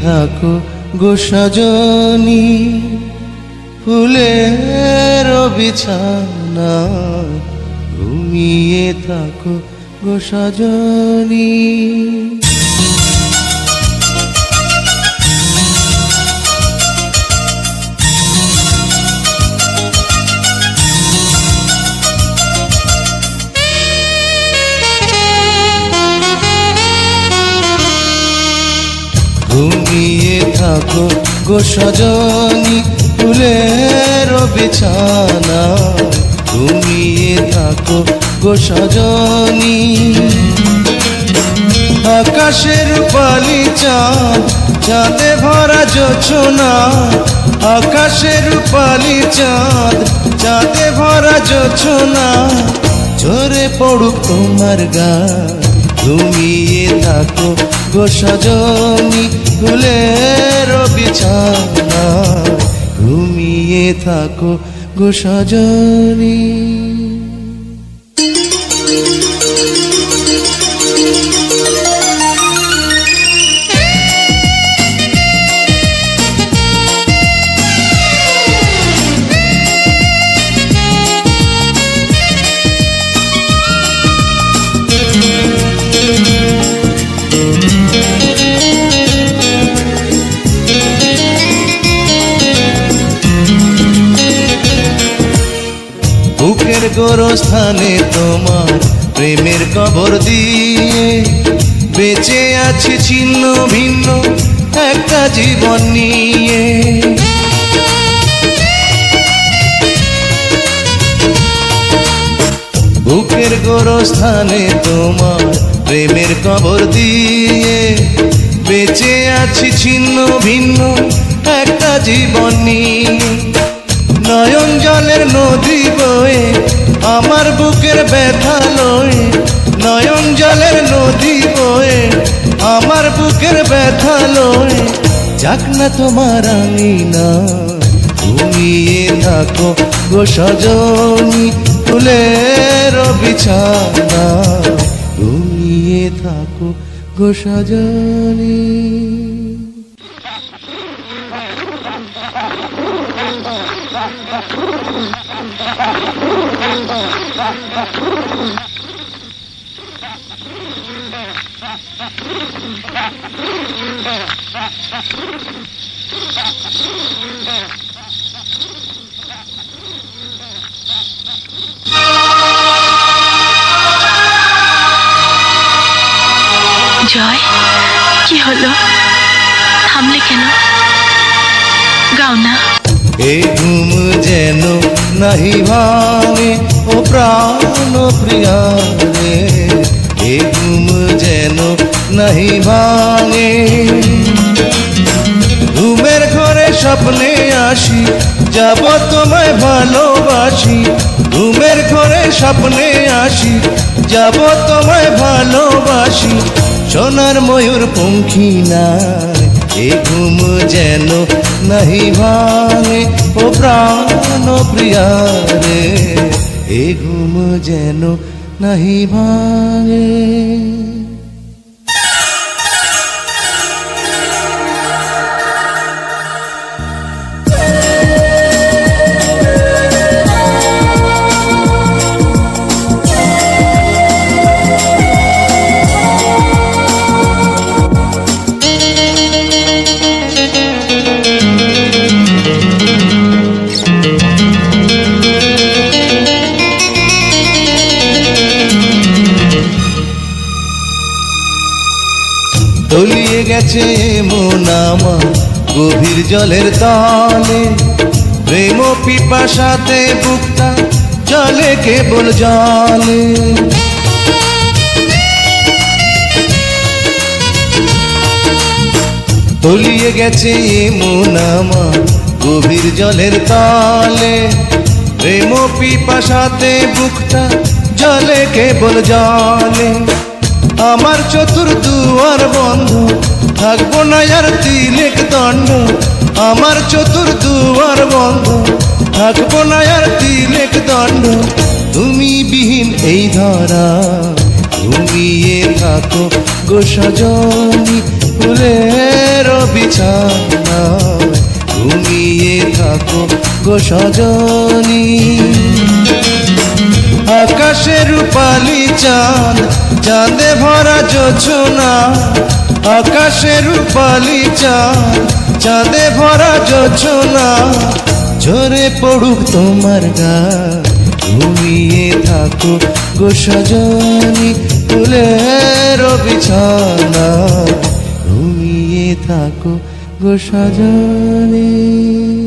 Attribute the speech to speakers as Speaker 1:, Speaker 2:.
Speaker 1: থাকো গো সজনী। ফুলের বিছানা ঘুমিয়ে থাকো গো সজনী। থাকো গো সজনী ফুলের বিছানা ঘুমিয়ে থাকো গো সজনী। আকাশের পালি চাঁদ চাঁদে ভরা যোছনা আকাশের পালি চাঁদ চাঁদে ভরা যোছনা ঝরে পড়ুক তোমার গান। ঘুমিয়ে থাকো গো সজনি ফুলের বিছানা। ঘুমিয়ে থাকো গো সজনী। গোরস্থানে তোমার প্রেমের কবর দিয়ে বেঁচে আছে ছিন্ন ভিন্ন একটা জীবন নিয়ে। বুকের গোরস্থানে তোমার প্রেমের কবর দিয়ে বেঁচে আছি ছিন্ন ভিন্ন একটা জীবন নিয়ে। নয়ন জলের আমার বুকের ব্যথা লয়ে নয়ন জলের নদী বয়ে। আমার বুকের ব্যথা লয়ে যাক না তোমার আঙিনা। ঘুমিয়ে থাকো গো সজনী ফুলের বিছানা। ঘুমিয়ে থাকো গো সজনী।
Speaker 2: জয় কি হলো? থামলে কেন? গাও না।
Speaker 1: এ ঘুম যেন নাহি ভাঙে, ও প্রাণ প্রিয়া এ ঘুম যেন নাহি ভাঙে। ঘুমের ঘরে স্বপ্নে আসি, যাব তোমায় ভালোবাসি। ঘুমের ঘরে স্বপ্নে আসি, যাব তোমায় ভালোবাসি। সোনার ময়ূর পঙ্খী নাই এ ঘুম যেন নাহি ভাঙে ও প্রাণ প্রিয়া রে এ ঘুম যেন নাহি ভাঙে। গেছে মন আমার গভীর জলের তলে, প্রেম পিপাসাতে বুকটা জলে কেবল জলে। তলিয়ে গেছে মন আমার গভীর জলের তলে, প্রেম পিপাসাতে বুকটা জলে কেবল জলে। আমার চতুর দুয়ার বন্ধ থাকব না আর তিলেক দণ্ড। আমার চতুর দুয়ার বন্ধ। থাকব না আর তিলেক দণ্ড। তুমি বিহীন এই ধরা। ঘুমিয়ে থাকো গো সজনী ফুলের বিছানায় ঘুমিয়ে থাকো গো সজনী। আকাশে রূপালি চাঁদ, চাঁদে ভরা যোছনা আকাশে রূপালি চাঁদ চাঁদে ভরা যোছনা ঝরে পড়ুক তোমার গা। ঘুমিয়ে থাকো গো সজনী ফুলের বিছানা। ঘুমিয়ে থাকো গো সজনী।